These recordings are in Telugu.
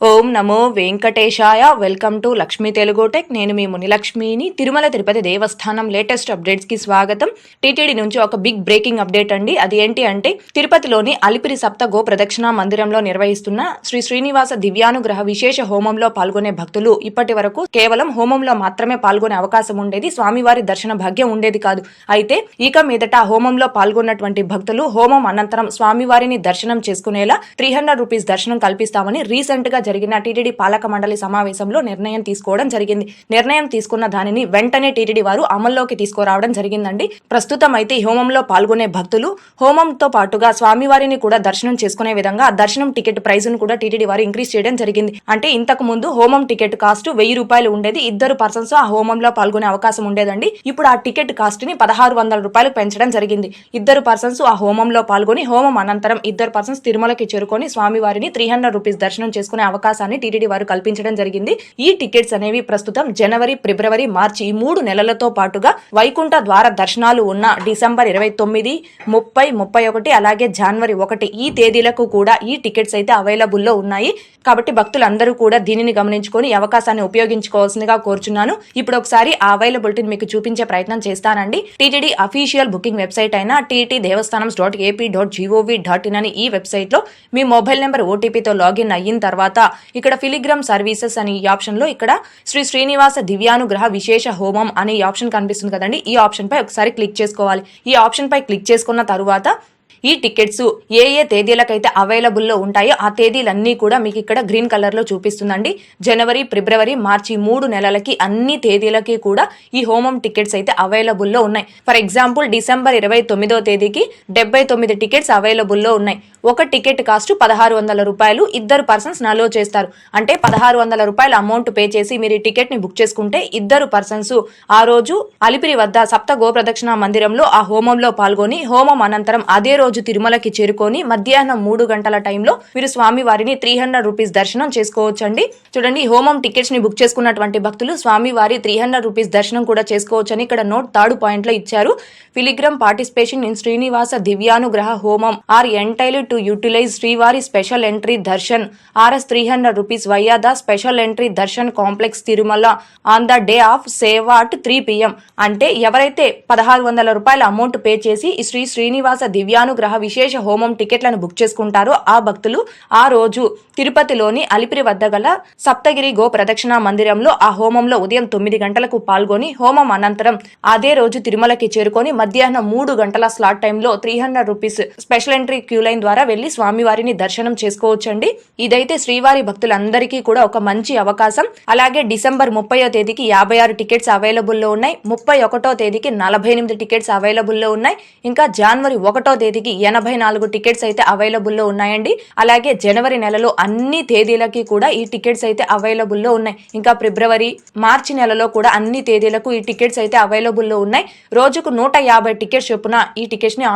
Oh. ఓం నమో వెంకటేశాయ. Welcome to Lakshmi Telugu tech. నేను మీ మునిలక్ష్మిని. తిరుమల తిరుపతి దేవస్థానం లేటెస్ట్ అప్డేట్స్కి స్వాగతం. టీటీడీ నుంచి ఒక బిగ్ బ్రేకింగ్ అప్డేట్ అండి. అది ఏంటి అంటే తిరుపతిలోని అలిపిరి సప్త గో ప్రదక్షిణ మందిరంలో నిర్వహిస్తున్న శ్రీ శ్రీనివాస దివ్యానుగ్రహ విశేష హోమంలో పాల్గొనే భక్తులు ఇప్పటి వరకు కేవలం హోమంలో మాత్రమే పాల్గొనే అవకాశం ఉండేది. స్వామివారి దర్శన భాగ్యం ఉండేది కాదు. అయితే ఇక మీదట హోమంలో పాల్గొన్నటువంటి భక్తులు హోమం అనంతరం స్వామివారిని దర్శనం చేసుకునేలా త్రీ హండ్రెడ్ రూపీస్ దర్శనం కల్పిస్తామని రీసెంట్గా జరిగిన టీటీడీ పాలక మండలి సమావేశంలో నిర్ణయం తీసుకోవడం జరిగింది. నిర్ణయం తీసుకున్న దానిని వెంటనే టీటీడీ వారు అమల్లోకి తీసుకురావడం జరిగిందండి. ప్రస్తుతం అయితే హోమంలో పాల్గొనే భక్తులు హోమంతో పాటుగా స్వామివారిని కూడా దర్శనం చేసుకునే విధంగా దర్శనం టికెట్ ప్రైస్ను కూడా టీటీడీ వారు ఇంక్రీజ్ చేయడం జరిగింది. అంటే ఇంతకు ముందు హోమం టికెట్ కాస్ట్ వెయ్యి రూపాయలు ఉండేది. ఇద్దరు పర్సన్స్ ఆ హోమంలో పాల్గొనే అవకాశం ఉండేదండి. ఇప్పుడు ఆ టికెట్ కాస్ట్ని పదహారు వందల రూపాయలు పెంచడం జరిగింది. ఇద్దరు పర్సన్స్ ఆ హోమంలో పాల్గొని హోమం అనంతరం ఇద్దరు పర్సన్స్ తిరుమలకి చేరుకొని స్వామివారిని త్రీ హండ్రెడ్ రూపీస్ దర్శనం చేసుకునే అవకాశం అవకాశాన్ని టీటీడీ వారు కల్పించడం జరిగింది. ఈ టికెట్స్ అనేవి ప్రస్తుతం జనవరి ఫిబ్రవరి మార్చి ఈ మూడు నెలలతో పాటుగా వైకుంఠ ద్వార దర్శనాలు ఉన్న డిసెంబర్ ఇరవై తొమ్మిది ముప్పై ముప్పై ఒకటి అలాగే జనవరి ఒకటి ఈ తేదీలకు కూడా ఈ టికెట్స్ అయితే అవైలబుల్లో ఉన్నాయి. కాబట్టి భక్తులందరూ కూడా దీనిని గమనించుకొని అవకాశాన్ని ఉపయోగించుకోవాల్సిందిగా కోరుచున్నాను. ఇప్పుడు ఒకసారి ఆ అవైలబిలిటీని మీకు చూపించే ప్రయత్నం చేస్తానండి. టీటీడీ అఫీషియల్ బుకింగ్ వెబ్సైట్ అయిన TT Devasthanam dot AP dot gov dot in అని ఈ వెబ్సైట్లో మీ మొబైల్ నెంబర్ ఓటీపీతో లాగిన్ అయిన తర్వాత ఇక్కడ ఫిలిగ్రామ్ సర్వీసెస్ అని ఈ ఆప్షన్లో ఇక్కడ శ్రీ శ్రీనివాస దివ్యానుగ్రహ విశేష హోమం అనే ఈ ఆప్షన్ కనిపిస్తుంది కదండి. ఈ ఆప్షన్ పై ఒకసారి క్లిక్ చేసుకోవాలి. ఈ ఆప్షన్ పై క్లిక్ చేసుకున్న తరువాత ఈ టికెట్స్ ఏ ఏ తేదీలకైతే అవైలబుల్లో ఉంటాయో ఆ తేదీలన్నీ కూడా మీకు ఇక్కడ గ్రీన్ కలర్లో చూపిస్తుందండి. జనవరి ఫిబ్రవరి మార్చి మూడు నెలలకి అన్ని తేదీలకి కూడా ఈ హోమం టికెట్స్ అయితే అవైలబుల్లో ఉన్నాయి. ఫర్ ఎగ్జాంపుల్ డిసెంబర్ ఇరవై తొమ్మిదో తేదీకి డెబ్బై తొమ్మిది టికెట్స్ అవైలబుల్లో ఉన్నాయి. ఒక టికెట్ కాస్ట్ పదహారు వందల రూపాయలు ఇద్దరు పర్సన్స్ నలో చేస్తారు. అంటే పదహారు వందల రూపాయల అమౌంట్ పే చేసి మీరు ఈ టికెట్ని బుక్ చేసుకుంటే ఇద్దరు పర్సన్స్ ఆ రోజు అలిపిరి వద్ద సప్త గోప్రదక్షిణ మందిరంలో ఆ హోమంలో పాల్గొని హోమం అనంతరం అదే రోజు తిరుమలకి చేరుకొని మధ్యాహ్నం మూడు గంటల టైంలో మీరు స్వామి వారిని త్రీ హండ్రెడ్ రూపీస్ దర్శనం చేసుకోవచ్చండి. చూడండి హోమం టికెట్స్ని బుక్ చేసుకున్నటువంటి భక్తులు స్వామి వారి త్రీ హండ్రెడ్ రూపీస్ దర్శనం కూడా చేసుకోవచ్చని ఇక్కడ నోట్ థర్డ్ పాయింట్లో ఇచ్చారు. Pilgrim participation in Srinivasa Divyanugraha Homam are entail to utilize Srivari special entry darshan RS three hundred rupees via the special entry darshan complex Tirumala on the day of seva at three PM అంటే ఎవరైతే పదహారు వందల రూపాయల అమౌంట్ పే చేసి శ్రీ శ్రీనివాస దివ్యాను భానుగ్రహ విశేష హోమం టికెట్లను బుక్ చేసుకుంటారో. ఆ భక్తులు ఆ రోజు తిరుపతిలోని అలిపిరి వద్ద గల సప్తగిరి గో ప్రదక్షిణ మందిరంలో ఆ హోమంలో ఉదయం తొమ్మిది గంటలకు పాల్గొని హోమం అనంతరం అదే రోజు తిరుమలకి చేరుకొని మధ్యాహ్నం మూడు గంటల స్లాట్ టైంలో three hundred rupees special entry queue line ద్వారా వెళ్ళి స్వామివారిని దర్శనం చేసుకోవచ్చండి. ఇదైతే శ్రీవారి భక్తులందరికీ కూడా ఒక మంచి అవకాశం. అలాగే డిసెంబర్ ముప్పయో తేదీకి యాభై ఆరు టికెట్స్ అవైలబుల్లో ఉన్నాయి. ముప్పై ఒకటో తేదీకి నలభై ఎనిమిది టికెట్స్ అవైలబుల్లో ఉన్నాయి. ఇంకా జనవరి ఒకటో తేదీకి ఎనభై నాలుగు టికెట్స్ అయితే అవైలబుల్లో ఉన్నాయండి. అలాగే జనవరి నెలలో అన్ని తేదీలకి కూడా ఈ టికెట్స్ అయితే అవైలబుల్లో ఉన్నాయి. ఇంకా ఫిబ్రవరి మార్చి నెలలో కూడా అన్ని తేదీలకు ఈ టికెట్స్ అయితే అవైలబుల్లో ఉన్నాయి. రోజుకు నూట యాభై టికెట్స్ చొప్పున ఈ టికెట్స్ని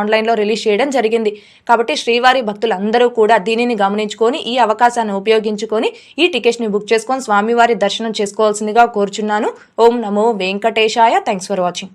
రిలీజ్ చేయడం జరిగింది. కాబట్టి శ్రీవారి భక్తులందరూ కూడా దీనిని గమనించుకొని ఈ అవకాశాన్ని ఉపయోగించుకొని ఈ టికెట్స్ని బుక్ చేసుకొని స్వామివారి దర్శనం చేసుకోవాల్సిందిగా కోరుచున్నాను. ఓం నమో వెంకటేశాయ. Thanks for watching.